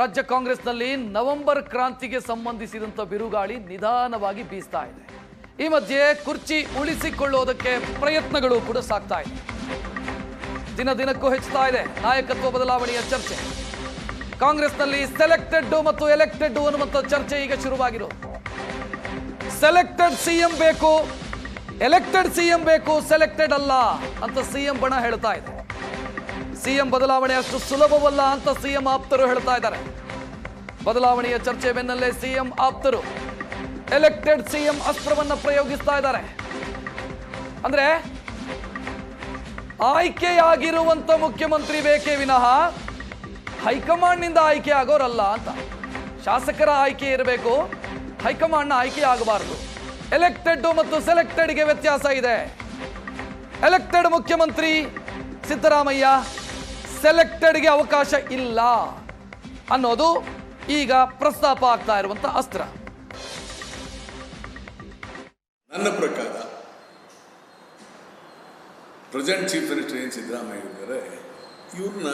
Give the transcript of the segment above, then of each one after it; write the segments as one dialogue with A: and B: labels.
A: ರಾಜ್ಯ ಕಾಂಗ್ರೆಸ್ನಲ್ಲಿ ನವೆಂಬರ್ ಕ್ರಾಂತಿಗೆ ಸಂಬಂಧಿಸಿದಂಥ ಬಿರುಗಾಳಿ ನಿಧಾನವಾಗಿ ಬೀಸ್ತಾ ಇದೆ. ಈ ಮಧ್ಯೆ ಕುರ್ಚಿ ಉಳಿಸಿಕೊಳ್ಳೋದಕ್ಕೆ ಪ್ರಯತ್ನಗಳು ಕೂಡ ಸಾಗ್ತಾ ಇದೆ. ದಿನ ದಿನಕ್ಕೂ ಹೆಚ್ಚುತ್ತಾ ಇದೆ ನಾಯಕತ್ವ ಬದಲಾವಣೆಯ ಚರ್ಚೆ. ಕಾಂಗ್ರೆಸ್ನಲ್ಲಿ ಸೆಲೆಕ್ಟೆಡ್ ಮತ್ತು ಎಲೆಕ್ಟೆಡ್ ಅನ್ನುವಂಥ ಚರ್ಚೆ ಈಗ ಶುರುವಾಗಿರೋದು. ಸೆಲೆಕ್ಟೆಡ್ ಸಿಎಂ ಬೇಕು, ಎಲೆಕ್ಟೆಡ್ ಸಿಎಂ ಬೇಕು, ಸೆಲೆಕ್ಟೆಡ್ ಅಲ್ಲ ಅಂತ ಸಿಎಂ ಬಣ ಹೇಳ್ತಾ ಇದೆ. ಸಿಎಂ ಬದಲಾವಣೆ ಅಷ್ಟು ಸುಲಭವಲ್ಲ ಅಂತ ಸಿಎಂ ಆಪ್ತರು ಹೇಳ್ತಾ ಇದ್ದಾರೆ. ಬದಲಾವಣೆಯ ಚರ್ಚೆ ಬೆನ್ನಲ್ಲೇ ಸಿಎಂ ಆಪ್ತರು ಎಲೆಕ್ಟೆಡ್ ಸಿಎಂ ಅಸ್ತ್ರವನ್ನು ಪ್ರಯೋಗಿಸ್ತಾ ಇದ್ದಾರೆ. ಅಂದ್ರೆ ಆಯ್ಕೆಯಾಗಿರುವಂತ ಮುಖ್ಯಮಂತ್ರಿ ಬೇಕೇ ವಿನಃ ಹೈಕಮಾಂಡ್ನಿಂದ ಆಯ್ಕೆ ಆಗೋರಲ್ಲ ಅಂತ. ಶಾಸಕರ ಆಯ್ಕೆ ಇರಬೇಕು, ಹೈಕಮಾಂಡ್ನ ಆಯ್ಕೆ ಆಗಬಾರದು. ಎಲೆಕ್ಟೆಡ್ ಮತ್ತು ಸೆಲೆಕ್ಟೆಡ್ಗೆ ವ್ಯತ್ಯಾಸ ಇದೆ. ಎಲೆಕ್ಟೆಡ್ ಮುಖ್ಯಮಂತ್ರಿ ಸಿದ್ದರಾಮಯ್ಯ ಸೆಲೆಕ್ಟೆಡ್ಗೆ ಅವಕಾಶ ಇಲ್ಲ ಅನ್ನೋದು ಈಗ ಪ್ರಸ್ತಾಪ ಆಗ್ತಾ ಇರುವಂತ ಅಸ್ತ್ರ.
B: ನನ್ನ ಪ್ರಕಾರ ಪ್ರೆಸೆಂಟ್ ಚೀಫ್ ಮಿನಿಸ್ಟರ್ ಏನು ಸಿದ್ದರಾಮಯ್ಯ ಇದ್ದಾರೆ, ಇವ್ರನ್ನ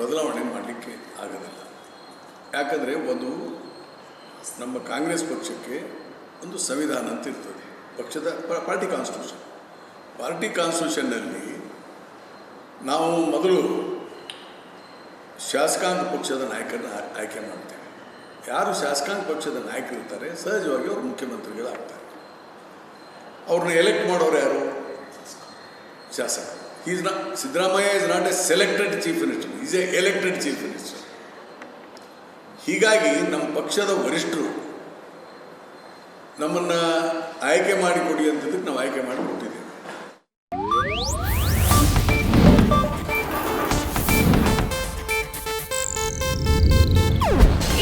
B: ಬದಲಾವಣೆ ಮಾಡಲಿಕ್ಕೆ ಆಗೋದಿಲ್ಲ. ಯಾಕಂದರೆ ಒಂದು ನಮ್ಮ ಕಾಂಗ್ರೆಸ್ ಪಕ್ಷಕ್ಕೆ ಒಂದು ಸಂವಿಧಾನ ಅಂತ ಇರ್ತದೆ. ಪಕ್ಷದ, ಪಾರ್ಟಿ ಕಾನ್ಸ್ಟಿಟ್ಯೂಷನ್ ಪಾರ್ಟಿ ಕಾನ್ಸ್ಟಿಟ್ಯೂಷನ್ನಲ್ಲಿ ನಾವು ಮೊದಲು ಶಾಸಕಾಂಗ ಪಕ್ಷದ ನಾಯಕರನ್ನ ಆಯ್ಕೆ ಮಾಡ್ತೇವೆ. ಯಾರು ಶಾಸಕಾಂಗ ಪಕ್ಷದ ನಾಯಕರಿರ್ತಾರೆ, ಸಹಜವಾಗಿ ಅವರು ಮುಖ್ಯಮಂತ್ರಿಗಳಾಗ್ತಾರೆ. ಅವ್ರನ್ನ ಎಲೆಕ್ಟ್ ಮಾಡೋರು ಯಾರು? ಶಾಸಕ. Is not Siddaramaiah is not a selected chief minister is a elected chief minister ಹೀಗಾಗಿ ನಮ್ಮ ಪಕ್ಷದ ವರಿಷ್ಠರು ನಮ್ಮನ್ನು ಆಯ್ಕೆ ಮಾಡಿಕೊಡಿ ಅಂತದಕ್ಕೆ ನಾವು ಆಯ್ಕೆ ಮಾಡಿ ಕೊಟ್ಟಿದ್ದೇವೆ.